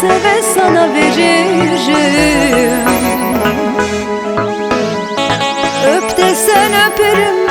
seve sana veririm. Öp desen öperim.